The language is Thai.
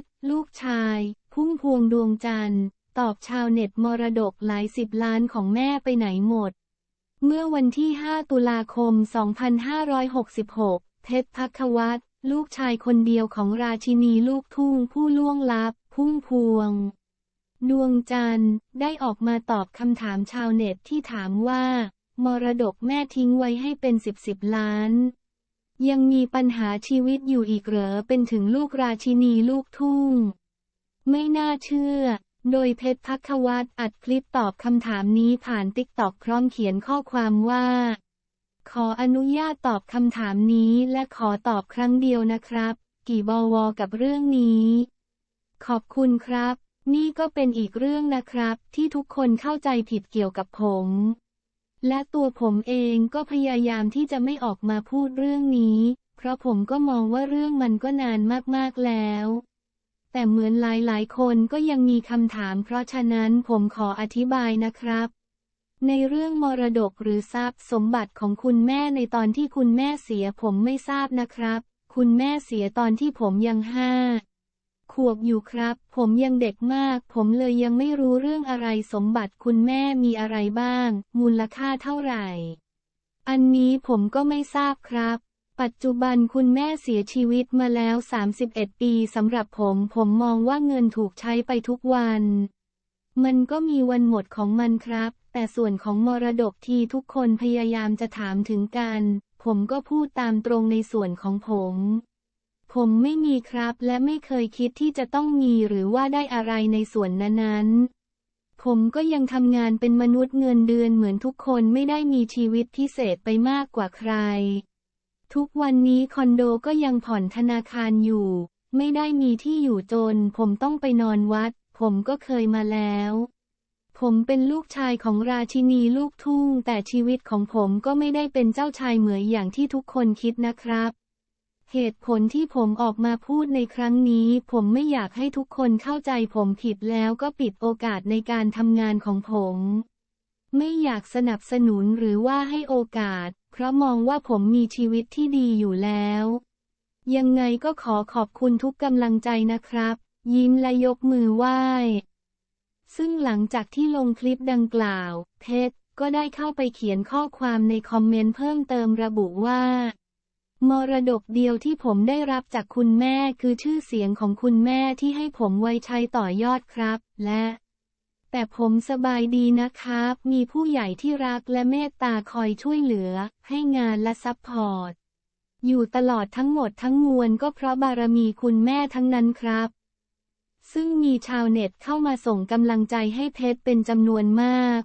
ชร ลูกชาย พุ่มพวงดวงจันทร์ ตอบชาวเน็ตมรดกหลายสิบล้านของแม่ไปไหนหมด เมื่อวันที่ 5 ตุลาคม 2566 เพชรพักวัตรลูกชายคนเดียวของราชินีลูกทุ่งผู้ล่วงลับ พุ่มพวง ดวงจันทร์ได้ออกมาตอบคำถามชาวเน็ตที่ถามว่า มรดกแม่ทิ้งไว้ให้เป็นสิบสิบล้าน ยังมีปัญหาชีวิตอยู่อีกเหรอเป็นถึงลูกราชินีลูกทุ่ง ไม่น่าเชื่อ โดยเพชรพักวัตอัดคลิปตอบคำถามนี้ผ่านติ๊กตอกพร้อมเขียนข้อความว่า ขออนุญาตตอบคำถามนี้และขอตอบครั้งเดียวนะครับ กี่บวกับเรื่องนี้ ขอบคุณครับ นี่ก็เป็นอีกเรื่องนะครับ ที่ทุกคนเข้าใจผิดเกี่ยวกับผม และตัวผมเองก็พยายามที่จะไม่ออกมาพูดเรื่องนี้ เพราะผมก็มองว่าเรื่องมันก็นานมากๆแล้ว แต่เหมือนหลายๆ คนก็ยังมีคำถาม เพราะฉะนั้นผมขออธิบายนะครับ ในเรื่องมรดกหรือทรัพย์สมบัติของคุณแม่ในตอนที่คุณแม่เสียผมไม่ทราบนะครับ คุณแม่เสียตอนที่ผมยังห้า ขวบอยู่ครับ ผมยังเด็กมาก ผมเลยยังไม่รู้เรื่องอะไรสมบัติคุณแม่มีอะไรบ้าง มูลค่าเท่าไหร่ อันนี้ผมก็ไม่ทราบครับ ปัจจุบันคุณแม่เสียชีวิตมาแล้ว 31 ปีสำหรับผม ผมมองว่าเงินถูกใช้ไปทุกวัน มันก็มีวันหมดของมันครับ แต่ส่วนของมรดกที่ทุกคนพยายามจะถามถึงกัน ผมก็พูดตามตรงในส่วนของผม ผมไม่มีครับ และไม่เคยคิดที่จะต้องมีหรือว่าได้อะไรในส่วนนั้นๆ ผมก็ยังทำงานเป็นมนุษย์เงินเดือนเหมือนทุกคนไม่ได้มีชีวิตพิเศษไปมากกว่าใคร ทุกวันนี้คอนโดก็ยังผ่อนธนาคารอยู่ ไม่ได้มีที่อยู่จน ผมต้องไปนอนวัด ผมก็เคยมาแล้วผมเป็นลูกชายของราชินีลูกทุ่ง แต่ชีวิตของผมก็ไม่ได้เป็นเจ้าชายเหมือนอย่างที่ทุกคนคิดนะครับ เหตุผลที่ผมออกมาพูดในครั้งนี้ ผมไม่อยากให้ทุกคนเข้าใจผมผิดแล้วก็ปิดโอกาสในการทำงานของผม ไม่อยากสนับสนุนหรือว่าให้โอกาส เพราะมองว่าผมมีชีวิตที่ดีอยู่แล้ว ยังไงก็ขอขอบคุณทุกกำลังใจนะครับ ยิ้มและยกมือไหว้ ซึ่งหลังจากที่ลงคลิปดังกล่าว เพชรก็ได้เข้าไปเขียนข้อความในคอมเมนต์เพิ่มเติมระบุว่า มรดกเดียวที่ผมได้รับจากคุณแม่คือชื่อเสียงของคุณแม่ที่ให้ผมไว้ใช้ต่อยอดครับ และ แต่ผมสบายดีนะครับ มีผู้ใหญ่ที่รักและเมตตาคอยช่วยเหลือ ให้งานและซัพพอร์ต อยู่ตลอดทั้งหมดทั้งมวลก็เพราะบารมีคุณแม่ทั้งนั้นครับ ซึ่งมีชาวเน็ตเข้ามาส่งกำลังใจให้เพชรเป็นจำนวนมาก